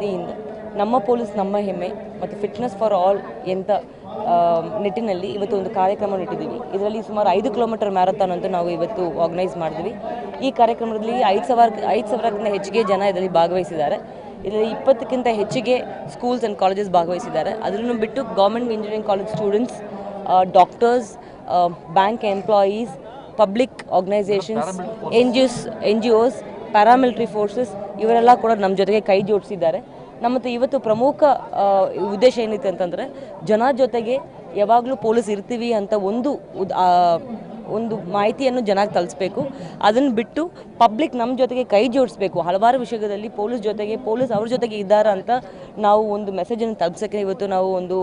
ವತಿಯಿಂದ ನಮ್ಮ ಪೊಲೀಸ್ ನಮ್ಮ ಹೆಮ್ಮೆ ಮತ್ತು ಫಿಟ್ನೆಸ್ ಫಾರ್ ಆಲ್ ಎಂಥ ನಿಟ್ಟಿನಲ್ಲಿ ಇವತ್ತು ಒಂದು ಕಾರ್ಯಕ್ರಮ ಇಟ್ಟಿದ್ದೀವಿ ಇದರಲ್ಲಿ ಸುಮಾರು ಐದು ಕಿಲೋಮೀಟರ್ ಮ್ಯಾರಥಾನ್ ಅಂತ ನಾವು ಇವತ್ತು ಆರ್ಗನೈಸ್ ಮಾಡಿದ್ವಿ. ಈ ಕಾರ್ಯಕ್ರಮದಲ್ಲಿ ಐದು ಸಾವಿರ ಐದು ಸಾವಿರಕ್ಕಿಂತ ಹೆಚ್ಚಿಗೆ ಜನ ಇದರಲ್ಲಿ ಭಾಗವಹಿಸಿದ್ದಾರೆ. ಇದರಲ್ಲಿ ಇಪ್ಪತ್ತಕ್ಕಿಂತ ಹೆಚ್ಚಿಗೆ ಸ್ಕೂಲ್ಸ್ ಆ್ಯಂಡ್ ಕಾಲೇಜಸ್ ಭಾಗವಹಿಸಿದ್ದಾರೆ. ಅದನ್ನು ಬಿಟ್ಟು government engineering college students doctors bank employees public organisations N G Os N G Os paramilitary forces ಇವರೆಲ್ಲ ಕೂಡ ನಮ್ಮ ಜೊತೆಗೆ ಕೈ ಜೋಡಿಸಿದ್ದಾರೆ. ನಮ್ಮ ಇವತ್ತು ಪ್ರಮುಖ ಉದ್ದೇಶ ಏನಿತ್ತು ಅಂತಂದರೆ, ಜನ ಜೊತೆಗೆ ಯಾವಾಗಲೂ ಪೊಲೀಸ್ ಇರ್ತೀವಿ ಅಂತ ಒಂದು ಒಂದು ಮಾಹಿತಿಯನ್ನು ಜನಕ್ಕೆ ತಲುಪಿಸ್ಬೇಕು. ಅದನ್ನು ಬಿಟ್ಟು ಪಬ್ಲಿಕ್ ನಮ್ಮ ಜೊತೆಗೆ ಕೈ ಜೋಡಿಸ್ಬೇಕು. ಹಲವಾರು ವಿಷಯದಲ್ಲಿ ಪೊಲೀಸ್ ಜೊತೆಗೆ, ಪೊಲೀಸ್ ಅವ್ರ ಜೊತೆಗೆ ಇದ್ದಾರೆ ಅಂತ ನಾವು ಒಂದು ಮೆಸೇಜನ್ನು ತಲುಪ್ಸೋಕ್ಕೆ ಇವತ್ತು ನಾವು ಒಂದು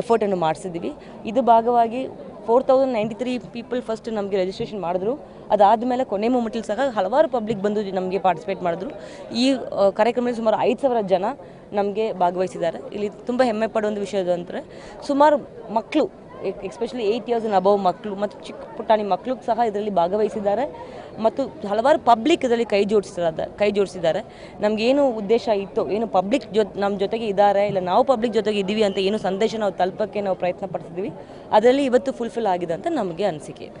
ಎಫರ್ಟನ್ನು ಮಾಡಿಸಿದ್ದೀವಿ. ಇದು ಭಾಗವಾಗಿ four thousand ninety three people first ನಮಗೆ ರಿಜಿಸ್ಟ್ರೇಷನ್ ಮಾಡಿದ್ರು. ಅದಾದಮೇಲೆ ಕೊನೆ ಮೂಮೆಂಟಲ್ಲಿ ಸಹ ಹಲವಾರು ಪಬ್ಲಿಕ್ ಬಂದು ನಮಗೆ ಪಾರ್ಟಿಸಿಪೇಟ್ ಮಾಡಿದ್ರು. ಈ ಕಾರ್ಯಕ್ರಮದಲ್ಲಿ ಸುಮಾರು ಐದು ಸಾವಿರ ಜನ ನಮಗೆ ಭಾಗವಹಿಸಿದ್ದಾರೆ. ಇಲ್ಲಿ ತುಂಬ ಹೆಮ್ಮೆ ಪಡುವಂಥ ವಿಷಯ ಅಂದರೆ ಸುಮಾರು ಮಕ್ಕಳು ಎಕ್ಸ್ಪೆಷಲಿ ಏಯ್ಟ್ ಇಯರ್ಸ್ ಅಬವ್ ಮಕ್ಕಳು ಮತ್ತು ಚಿಕ್ಕ ಪುಟ್ಟಾಣಿ ಮಕ್ಕಳು ಸಹ ಇದರಲ್ಲಿ ಭಾಗವಹಿಸಿದ್ದಾರೆ. ಮತ್ತು ಹಲವಾರು ಪಬ್ಲಿಕ್ ಇದರಲ್ಲಿ ಕೈ ಜೋಡಿಸಿದ್ದಾರೆ ಕೈ ಜೋಡಿಸಿದ್ದಾರೆ. ನಮಗೇನು ಉದ್ದೇಶ ಇತ್ತು, ಏನು ಪಬ್ಲಿಕ್ ಜೊ ನಮ್ಮ ಜೊತೆಗೆ ಇದ್ದಾರೆ ಇಲ್ಲ ನಾವು ಪಬ್ಲಿಕ್ ಜೊತೆಗೆ ಇದ್ದೀವಿ ಅಂತ ಏನು ಸಂದೇಶ ನಾವು ತಲುಪಕ್ಕೆ ನಾವು ಪ್ರಯತ್ನ ಪಡ್ತಿದ್ದೀವಿ ಅದರಲ್ಲಿ ಇವತ್ತು ಫುಲ್ಫಿಲ್ ಆಗಿದೆ ಅಂತ ನಮಗೆ ಅನಿಸಿಕೆ. ಇದೆ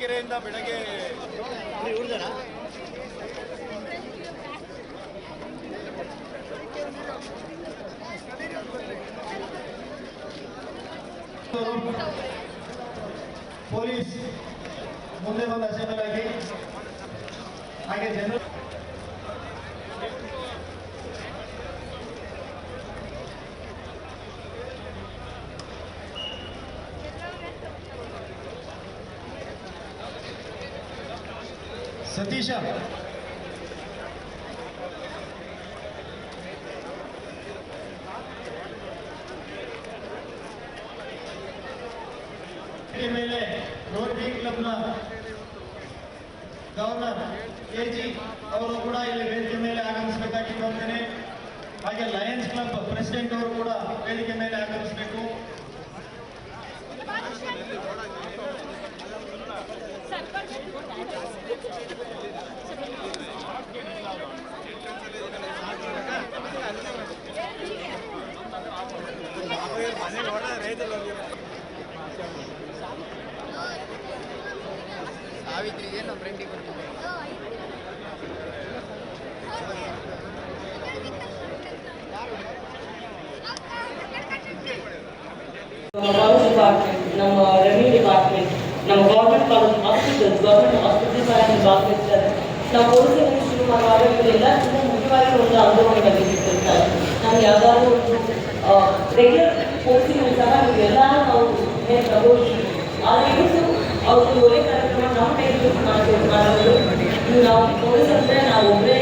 ಅರಸೀಕೆರೆಯಿಂದ ಬೆಳಗ್ಗೆ ಪೊಲೀಸ್ ಮುಂದೆ ಬಂದ ಅಸೆಂಬಲ್ ಹಾಗೆ ಜನರು ಸತೀಶ. ಮೇಲೆ ರೋಟರಿ ಕ್ಲಬ್ನ ಗವರ್ನರ್ ಕೆ ಜಿ ಅವರು ಕೂಡ ಇಲ್ಲಿ ವೇದಿಕೆ ಮೇಲೆ ಆಗಮಿಸಬೇಕಾಗಿ ಕೋರ್ತೇನೆ ಹಾಗೆ ಲಯನ್ಸ್ ಕ್ಲಬ್ ಪ್ರೆಸಿಡೆಂಟ್ ಅವರು ಕೂಡ ವೇದಿಕೆ ಮೇಲೆ ಆಗಮಿಸಬೇಕು ನಮ್ಮ ಫ್ರೆಂಡಿಗೆ ಡಿಪಾರ್ಟ್ಮೆಂಟ್ ನಮ್ಮ ರೆವಿನ್ಯೂ ಡಿಪಾರ್ಟ್ಮೆಂಟ್ ನಮ್ಮ government college hospitals government hospitals ಎಲ್ಲ ಭಾಗವಹಿಸ್ತಾರೆ ನಾವು ಪೊಲೀಸರಿಗೆ ಶುರು ಮಾಡುವಾಗ ಮುಖ್ಯವಾಗಿ ಒಂದು ಅನುಭವವನ್ನು ಕಲಿತಿರ್ತಾರೆ ನಾವು ಯಾವುದಾದ್ರೂ ಒಂದು ರೆಗ್ಯುಲರ್ ಪೋಸ್ಟಿಂಗ್ ಸಹ ಇವೆಲ್ಲ ನಾವು ತಗೋತೀವಿ ಆದರೆ ಇವತ್ತು ಅವ್ರದ್ದು ಒಳ್ಳೆ ಕಾರ್ಯಕ್ರಮ ನಮ್ಮ ಟೈಮ್ ಮಾಡೋದು ನಾವು ಪೊಲೀಸ್ ಅಂದರೆ ನಾವು ಒಬ್ಬರೇ